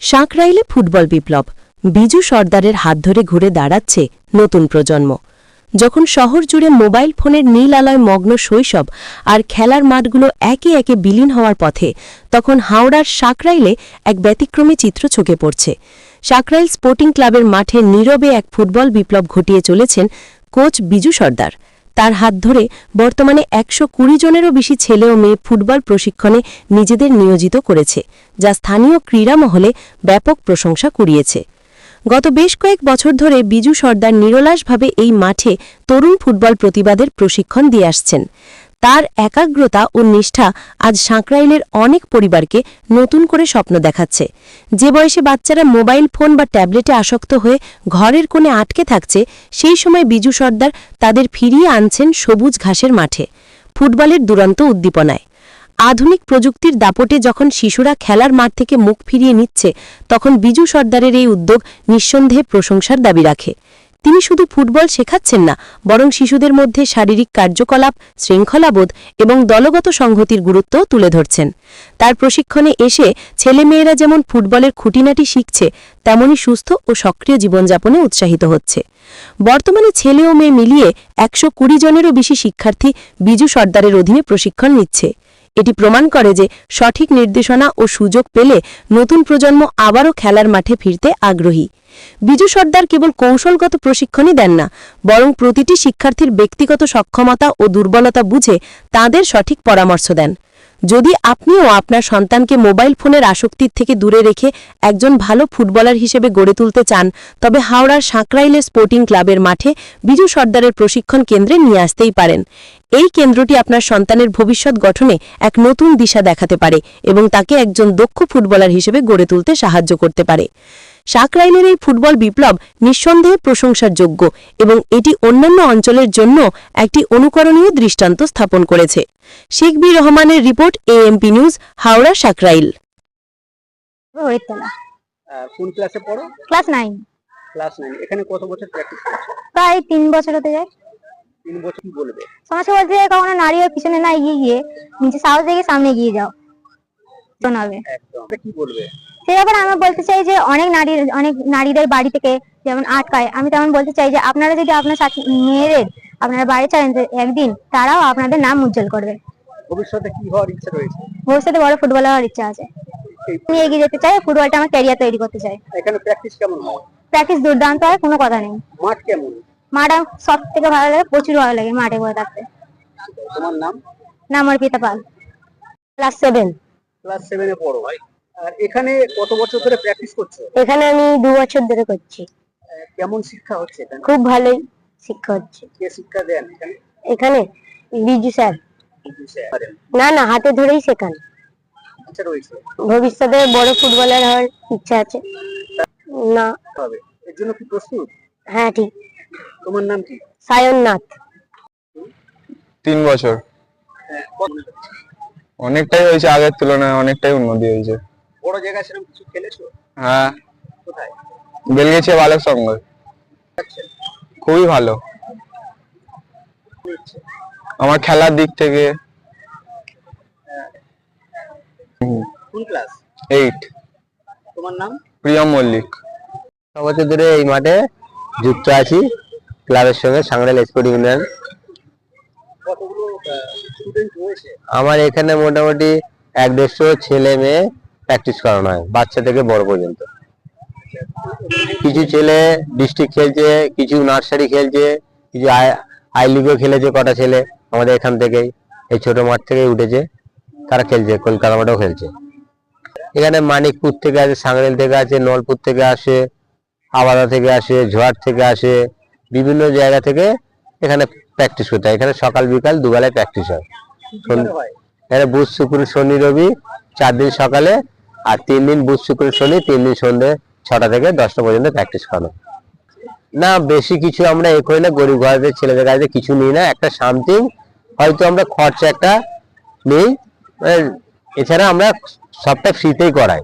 সাঁকরাইলে football বিপ্লব। বিজু সর্দারের হাত ধরে ঘুরে দাঁড়াচ্ছে নতুন প্রজন্ম। যখন শহর জুড়ে মোবাইল ফোনের নীল আলয় মগ্ন শৈশব আর খেলার মাঠগুলো একে একে বিলীন হওয়ার পথে, তখন হাওড়ার সাঁকরাইলে এক ব্যতিক্রমী চিত্র চোখে পড়ছে। সাঁকরাইল স্পোর্টিং ক্লাবের মাঠে নীরবে এক ফুটবল বিপ্লব ঘটিয়ে চলেছেন কোচ বিজু সর্দার। তার হাত ধরে বর্তমানে একশো কুড়ি জনেরও বেশি ছেলে ও মেয়ে ফুটবল প্রশিক্ষণে নিজেদের নিয়োজিত করেছে, যা স্থানীয় ক্রীড়া মহলে ব্যাপক প্রশংসা কুড়িয়েছে। গত বেশ কয়েক বছর ধরে বিজু সর্দার নিরলাসভাবে এই মাঠে তরুণ ফুটবল প্রতিবাদের প্রশিক্ষণ দিয়ে আসছেন। তার একাগ্রতা ও নিষ্ঠা আজ সাঁকরাইলের অনেক পরিবারকে নতুন করে স্বপ্ন দেখাচ্ছে। যে বয়সে বাচ্চারা মোবাইল ফোন বা ট্যাবলেটে আসক্ত হয়ে ঘরের কোণে আটকে থাকছে, সেই সময় বিজু সর্দার তাদের ফিরিয়ে আনছেন সবুজ ঘাসের মাঠে, ফুটবলের দুরন্ত উদ্দীপনায়। আধুনিক প্রযুক্তির দাপটে যখন শিশুরা খেলার মাঠ থেকে মুখ ফিরিয়ে নিচ্ছে, তখন বিজু সর্দারের এই উদ্যোগ নিঃসন্দেহে প্রশংসার দাবি রাখে। তিনি শুধু ফুটবল শেখাচ্ছেন না, বরং শিশুদের মধ্যে শারীরিক কার্যকলাপ, শৃঙ্খলাবোধ এবং দলগত সংহতির গুরুত্বও তুলে ধরছেন। তার প্রশিক্ষণে এসে ছেলেমেয়েরা যেমন ফুটবলের খুঁটিনাটি শিখছে, তেমনি সুস্থ ও সক্রিয় জীবনযাপনে উৎসাহিত হচ্ছে। বর্তমানে ছেলে ও মেয়ে মিলিয়ে একশো কুড়ি জনেরও বেশি শিক্ষার্থী বিজু সর্দারের অধীনে প্রশিক্ষণ নিচ্ছে। এটি প্রমাণ করে যে সঠিক নির্দেশনা ও সুযোগ পেলে নতুন প্রজন্ম আবারও খেলার মাঠে ফিরতে আগ্রহী। বিজু সর্দার কেবল কৌশলগত প্রশিক্ষণই দেন না, বরং প্রতিটি শিক্ষার্থীর ব্যক্তিগত সক্ষমতা ও দুর্বলতা বুঝে তাদের সঠিক পরামর্শ দেন। যদি আপনিও আপনার সন্তানকে মোবাইল ফোনের আসক্তির থেকে দূরে রেখে একজন ভালো ফুটবলার হিসেবে গড়ে তুলতে চান, তবে হাওড়ার সাঁকরাইলে স্পোর্টিং ক্লাবের মাঠে বিজু সর্দারের প্রশিক্ষণ কেন্দ্রে নিয়ে আসতেই পারেন। এই কেন্দ্রটি আপনার সন্তানের ভবিষ্যৎ গঠনে এক নতুন দিশা দেখাতে পারে এবং তাকে একজন দক্ষ ফুটবলার হিসেবে গড়ে তুলতে সাহায্য করতে পারে। সাকরাইলের এই ফুটবল বিপ্লব নিঃসন্দেহে প্রশংসার যোগ্য এবং এটি অন্যান্য অঞ্চলের জন্য একটি অনুকরণীয় দৃষ্টান্ত স্থাপন করেছে। শেখ বি রহমানের report AMP news Howrah Sankrail Haritala আহ, কোন ক্লাসে পড়ো? Class nine. Class nine. এখানে কত বছর প্র্যাকটিস করছ? প্রায় তিন বছর হতে যায়। তিন বছর কি বলবে? সমস্যা বলতে কখনো নারী ওর পিছনে না এগিয়ে গিয়ে নিচে সাহস দেখে সামনে এগিয়ে যাও। শোনাবে একদম কি বলবে? সে ব্যাপারে আমি বলতে চাই যে অনেক নারী অনেক নারীদের বাড়ি থেকে যেমন আটকায় আমি তেমন বলতে চাই যে আপনারা যদি আপনার সাথী মেয়েদের আপনারা বাড়ি ছাড়েন তো একদিন তারাও আপনাদের নাম উজ্জ্বল করবে। ভবিষ্যতে কি হওয়ার ইচ্ছা রয়েছে? ভবিষ্যতে বড় ফুটবলার হওয়ার ইচ্ছা আছে। আমি এগিয়ে যেতে চাই ফুটবলটা আমার ক্যারিয়ার তৈরি করতে চাই। এখানে প্র্যাকটিস কেমন হয়? প্র্যাকটিস দুর্দান্ত হয় কোনো কথা নেই। মাঠ কেমন? মাঠ সব থেকে ভালো লাগে প্রচুর ভালো লাগে মাঠে বসে থাকতে। তোমার নাম? নাম Arpita Pal. Class seven class সেভেনে পড়ো। আর এখানে কত বছর ধরে প্র্যাকটিস করছ? এখানে আমি দু বছর ধরে করছি। কেমন শিক্ষা হচ্ছে এখানে? খুব ভালোই শিক্ষা হচ্ছে। কে শিক্ষা দেন এখানে? এখানে বিজু স্যার। না না হাতে ধরেই শেখান। আচ্ছা রয়েছে। ভবিষ্যতে বড় ফুটবলার হওয়ার ইচ্ছা আছে। না। এর জন্য কি প্রস্তুত? হ্যাঁ ঠিক। তোমার নাম কি? সায়ননাথ। তিন বছর। হ্যাঁ, অনেকটাই হয়েছে আগের তুলনায় অনেকটাই উন্নতি হয়েছে। বড় জায়গায় সেরকম কিছু খেলেছো? হ্যাঁ। কোথায়? বেলগেছে বালক সংঘ খুবই ভালো। আমার খেলার দিক থেকে। কোন ক্লাস? এইট তোমার নাম? প্রিয়ম মল্লিক। বছর ধরে এই মাঠে যুক্ত আছি। ক্লাবের সঙ্গে সাংরাইল স্পোর্টিং ইউনিয়ন। কতগুলো স্টুডেন্ট রয়েছে? আমার এখানে মোটামুটি এক দেড়শো ছেলে মেয়ে। প্র্যাকটিস করানো হয় বাচ্চা থেকে বড় পর্যন্ত। কিছু ছেলে ডিস্ট্রিক্ট খেলছে কিছু নার্সারি খেলছে কিছু আই লিগও খেলেছে কটা ছেলে আমাদের এখান থেকেই। এই ছোট মাঠ থেকেই উঠেছে তারা খেলছে কলকাতা মাঠেও খেলছে। এখানে মানিকপুর থেকে আছে সাংরেল থেকে আছে নলপুর থেকে আসে আবাদা থেকে আসে ঝোয়ার থেকে আসে বিভিন্ন জায়গা থেকে এখানে প্র্যাকটিস করতে হয়। এখানে সকাল বিকাল দুবেলায় প্র্যাকটিস হয়। হয়? এখানে বুধ শুক্র শনি রবি চার দিন সকালে আর তিন দিন বুধ, শুক্র, শনি, তিন দিন সন্ধ্যে ছটা থেকে দশটা পর্যন্ত প্র্যাকটিস করানো। না, বেশি কিছু আমরা এ করি না, গরিব ঘরের ছেলেদের কাছে কিছু নিই না, একটা সামথিং হয়তো আমরা খরচা একটা নেই। এছাড়া আমরা সবটা ফ্রিতেই করাই।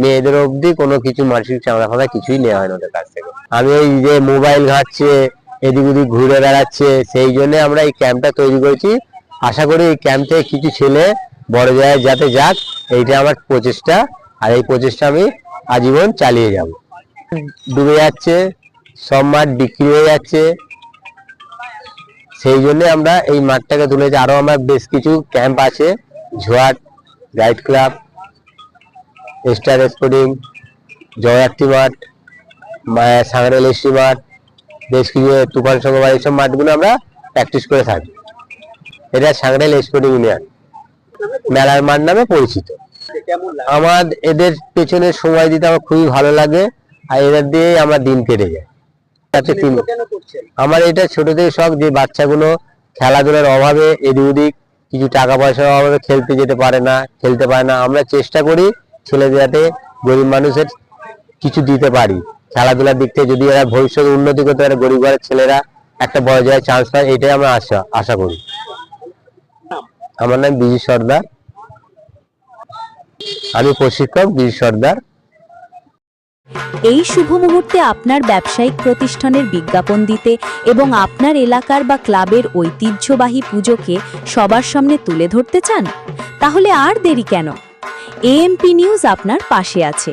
মেয়েদের অবধি কোনো কিছু মানসিক চাঁদা ফাঁদা কিছুই নেওয়া হয় না ওদের কাছ থেকে। আমি এই যে মোবাইল ঘাটছে, এদিক ওদিক ঘুরে বেড়াচ্ছে, সেই জন্য আমরা এই ক্যাম্পটা তৈরি করেছি। আশা করি এই ক্যাম্প থেকে কিছু ছেলে বড় জায়গায় যাতে যাক, এইটা আমার প্রচেষ্টা, আর এই প্রচেষ্টা আমি আজীবন চালিয়ে যাব। ডুবে যাচ্ছে, সব মাঠ বিক্রি হয়ে যাচ্ছে। সেই জন্য আমরা এই মাঠটাকে তুলেছি। আরও আমার বেশ কিছু ক্যাম্প আছে, ঝোয়াট, গাইড ক্লাব, স্টার স্পোর্টিং জয়াত্রী মাঠ সাংরেল এসটি মাঠ, বেশ কিছু তুফান সংঘ এইসব মাঠগুলো আমরা প্র্যাকটিস করে থাকি। এটা সাংরেল স্পোর্টিং ইউনিয়ন। মেলার মাঠ নামে পরিচিত। আমার এদের পেছনে সময় দিতে আমার খুবই ভালো লাগে, আর এদের দিয়েই আমার দিন কেটে যায়। আমার এটা ছোট থেকে শখ যে বাচ্চাগুলো খেলাধুলার অভাবে এদিক ওদিক কিছু টাকা পয়সার অভাবে খেলতে যেতে পারে না, খেলতে পারে না। আমরা চেষ্টা করি ছেলেদের যাতে গরিব মানুষের কিছু দিতে পারি। খেলাধুলার দিক থেকে যদি এরা ভবিষ্যতে উন্নতি করতে পারে গরিব ঘরের ছেলেরা, একটা বড় জায়গায় চান্স পায়, এটাই আমরা আশা আশা করি। আমার নাম বিজু সর্দার। আমি প্রশিক্ষক বিজু সর্দার। এই শুভ মুহূর্তে আপনার ব্যবসায়িক প্রতিষ্ঠানের বিজ্ঞাপন দিতে এবং আপনার এলাকার বা ক্লাবের ঐতিহ্যবাহী পুজোকে সবার সামনে তুলে ধরতে চান? তাহলে আর দেরি কেন? এএমপি নিউজ আপনার পাশে আছে।